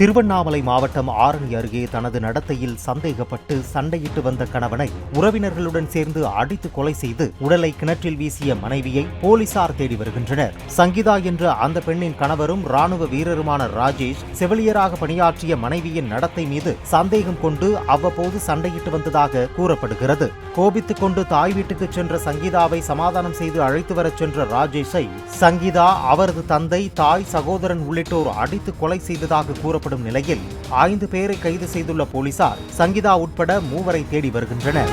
திருவண்ணாமலை மாவட்டம் ஆரணி அருகே தனது நடத்தையில் சந்தேகப்பட்டு சண்டையிட்டு வந்த கணவனை உறவினர்களுடன் சேர்ந்து அடித்து கொலை செய்து உடலை கிணற்றில் வீசிய மனைவியை போலீசார் தேடி வருகின்றனர். சங்கீதா என்ற அந்த பெண்ணின் கணவரும் ராணுவ வீரருமான ராஜேஷ் செவிலியராக பணியாற்றிய மனைவியின் நடத்தை மீது சந்தேகம் கொண்டு அவ்வப்போது சண்டையிட்டு வந்ததாக கூறப்படுகிறது. கோபித்துக் கொண்டு தாய் வீட்டுக்கு சென்ற சங்கீதாவை சமாதானம் செய்து அழைத்து வரச் சென்ற ராஜேஷை சங்கீதா அவரது தந்தை தாய் சகோதரன் உள்ளிட்டோர் அடித்து கொலை செய்ததாக கூறப்படும் நிலையில் ஐந்து பேரை கைது செய்துள்ள போலீசார் சங்கீதா உட்பட மூவரை தேடி வருகின்றனர்.